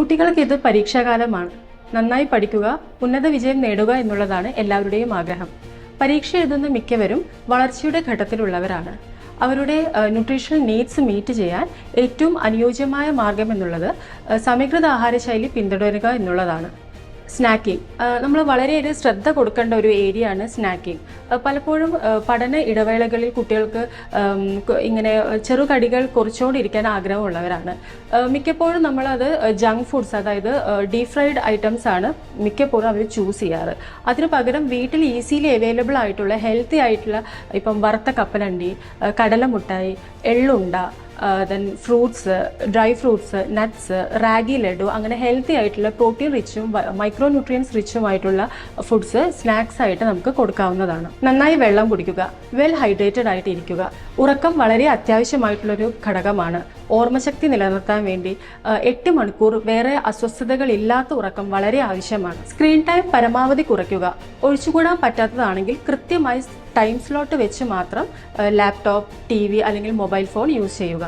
കുട്ടികൾക്ക് ഇത് പരീക്ഷാകാലമാണ്. നന്നായി പഠിക്കുക ഉന്നത വിജയം നേടുക എന്നുള്ളതാണ് എല്ലാവരുടെയും ആഗ്രഹം. പരീക്ഷ എഴുതുന്ന മിക്കവരും വളർച്ചയുടെ ഘട്ടത്തിലുള്ളവരാണ്. അവരുടെ ന്യൂട്രീഷണൽ നീഡ്സ് മീറ്റ് ചെയ്യാൻ ഏറ്റവും അനുയോജ്യമായ മാർഗം എന്നുള്ളത് സമീകൃത ആഹാരശൈലി പിന്തുടരുക എന്നുള്ളതാണ്. സ്നാക്കിംഗ് നമ്മൾ വളരെയേറെ ശ്രദ്ധ കൊടുക്കേണ്ട ഒരു ഏരിയ ആണ് സ്നാക്കിംഗ് പലപ്പോഴും പഠന ഇടവേളകളിൽ കുട്ടികൾക്ക് ഇങ്ങനെ ചെറുകടികൾ കുറച്ചുകൊണ്ടിരിക്കാൻ ആഗ്രഹമുള്ളവരാണ്. മിക്കപ്പോഴും നമ്മളത് ജങ്ക് ഫുഡ്സ് അതായത് ഡീപ് ഫ്രൈഡ് ഐറ്റംസ് ആണ് മിക്കപ്പോഴും അവർ ചൂസ് ചെയ്യാറ്. അതിന് പകരം വീട്ടിൽ ഈസിലി അവൈലബിൾ ആയിട്ടുള്ള ഹെൽത്തി ആയിട്ടുള്ള ഇപ്പം വറുത്ത കപ്പലണ്ടി കടലമുട്ടായി എള്ളുണ്ട then fruits dry fruits nuts ragi laddu അങ്ങനെ ഹെൽത്തി ആയിട്ടുള്ള പ്രോട്ടീൻ റിച്ചും മൈക്രോ ന്യൂട്രിയൻസ് റിച്ചും ആയിട്ടുള്ള ഫുഡ്സ് സ്നാക്സ് ആയിട്ട് നമുക്ക് കൊടുക്കാവുന്നതാണ്. നന്നായി വെള്ളം കുടിക്കുക വെൽ ഹൈഡ്രേറ്റഡ് ആയിട്ട് ഇരിക്കുക ഉറക്കം വളരെ അത്യാവശ്യമായിട്ടുള്ളൊരു ഘടകമാണ്. ഓർമ്മശക്തി നിലനിർത്താൻ വേണ്ടി എട്ട് മണിക്കൂർ വേറെ അസ്വസ്ഥതകൾ ഇല്ലാത്ത ഉറക്കം വളരെ ആവശ്യമാണ്. സ്ക്രീൻ ടൈം പരമാവധി കുറയ്ക്കുക. ഒഴിച്ചുകൂടാൻ പറ്റാത്തതാണെങ്കിൽ കൃത്യമായി ടൈം സ്ലോട്ട് വെച്ച് മാത്രം ലാപ്ടോപ്പ് ടി അല്ലെങ്കിൽ മൊബൈൽ ഫോൺ യൂസ് ചെയ്യുക.